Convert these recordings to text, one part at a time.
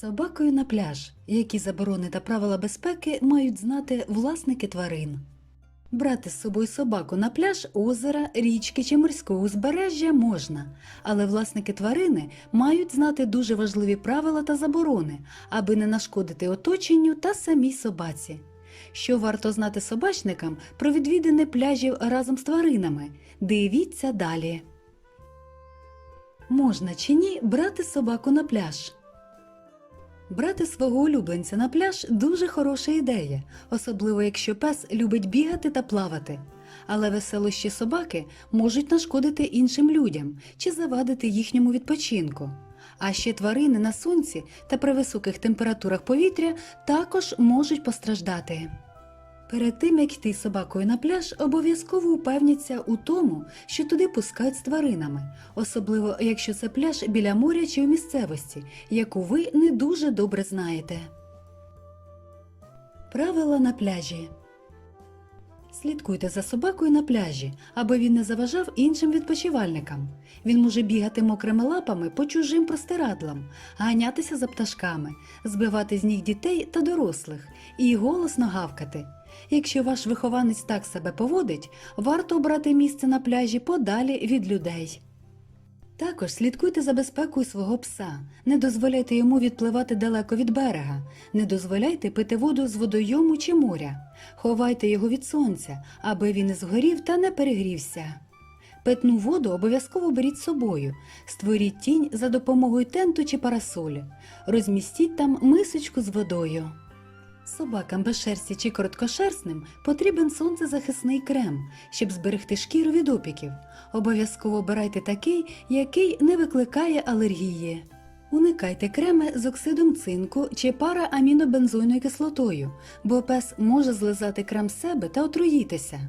Собакою на пляж. Які заборони та правила безпеки мають знати власники тварин. Брати з собою собаку на пляж, озера, річки чи морського узбережжя можна, але власники тварини мають знати дуже важливі правила та заборони, аби не нашкодити оточенню та самій собаці. Що варто знати собачникам про відвідини пляжів разом з тваринами? Дивіться далі. Можна чи ні брати собаку на пляж? Брати свого улюбленця на пляж дуже хороша ідея, особливо якщо пес любить бігати та плавати. Але веселощі собаки можуть нашкодити іншим людям чи завадити їхньому відпочинку. А ще тварини на сонці та при високих температурах повітря також можуть постраждати. Перед тим, як йти собакою на пляж, обов'язково упевніться у тому, що туди пускають з тваринами, особливо якщо це пляж біля моря чи у місцевості, яку ви не дуже добре знаєте. Правила на пляжі. Слідкуйте за собакою на пляжі, аби він не заважав іншим відпочивальникам. Він може бігати мокрими лапами по чужим простирадлам, ганятися за пташками, збивати з ніг дітей та дорослих і голосно гавкати. Якщо ваш вихованець так себе поводить, варто обрати місце на пляжі подалі від людей. Також слідкуйте за безпекою свого пса, не дозволяйте йому відпливати далеко від берега, не дозволяйте пити воду з водойому чи моря, ховайте його від сонця, аби він не згорів та не перегрівся. Питну воду обов'язково беріть з собою, створіть тінь за допомогою тенту чи парасолі, розмістіть там мисочку з водою. Собакам без шерсті чи короткошерстним потрібен сонцезахисний крем, щоб зберегти шкіру від опіків. Обов'язково обирайте такий, який не викликає алергії. Уникайте креми з оксидом цинку чи параамінобензойною кислотою, бо пес може злизати крем з себе та отруїтися.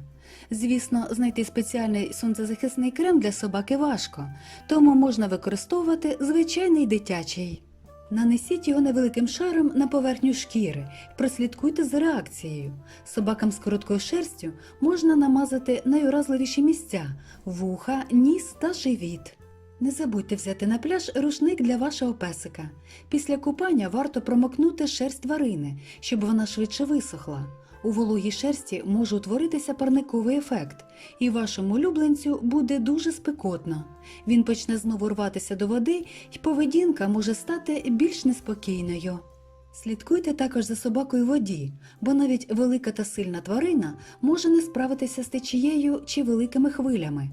Звісно, знайти спеціальний сонцезахисний крем для собаки важко, тому можна використовувати звичайний дитячий. Нанесіть його невеликим шаром на поверхню шкіри, прослідкуйте за реакцією. Собакам з короткою шерстю можна намазати найуразливіші місця вуха, ніс та живіт. Не забудьте взяти на пляж рушник для вашого песика. Після купання варто промокнути шерсть тварини, щоб вона швидше висохла. У вологій шерсті може утворитися парниковий ефект, і вашому улюбленцю буде дуже спекотно. Він почне знову рватися до води, і поведінка може стати більш неспокійною. Слідкуйте також за собакою воді, бо навіть велика та сильна тварина може не справитися з течією чи великими хвилями.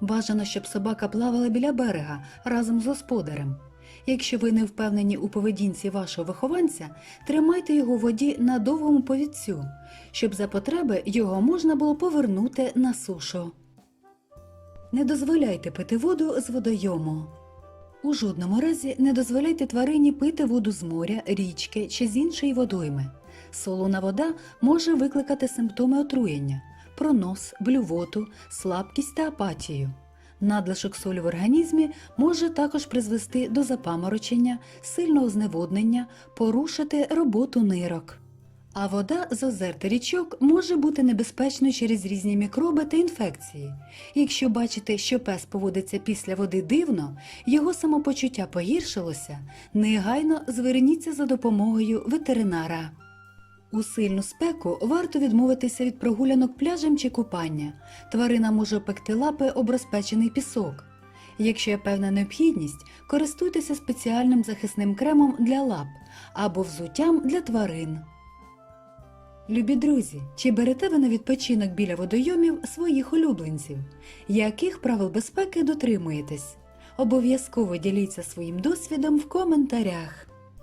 Бажано, щоб собака плавала біля берега разом з господарем. Якщо ви не впевнені у поведінці вашого вихованця, тримайте його в воді на довгому повідцю, щоб за потреби його можна було повернути на сушу. Не дозволяйте пити воду з водойому. У жодному разі не дозволяйте тварині пити воду з моря, річки чи з іншої водойми. Солона вода може викликати симптоми отруєння, пронос, блювоту, слабкість та апатію. Надлишок солі в організмі може також призвести до запаморочення, сильного зневоднення, порушити роботу нирок. А вода з озер та річок може бути небезпечною через різні мікроби та інфекції. Якщо бачите, що пес поводиться після води дивно, його самопочуття погіршилося, негайно зверніться за допомогою ветеринара. У сильну спеку варто відмовитися від прогулянок пляжем чи купання. Тварина може опекти лапи об розпечений пісок. Якщо є певна необхідність, користуйтеся спеціальним захисним кремом для лап або взуттям для тварин. Любі друзі, чи берете ви на відпочинок біля водойомів своїх улюбленців? Яких правил безпеки дотримуєтесь? Обов'язково діліться своїм досвідом в коментарях.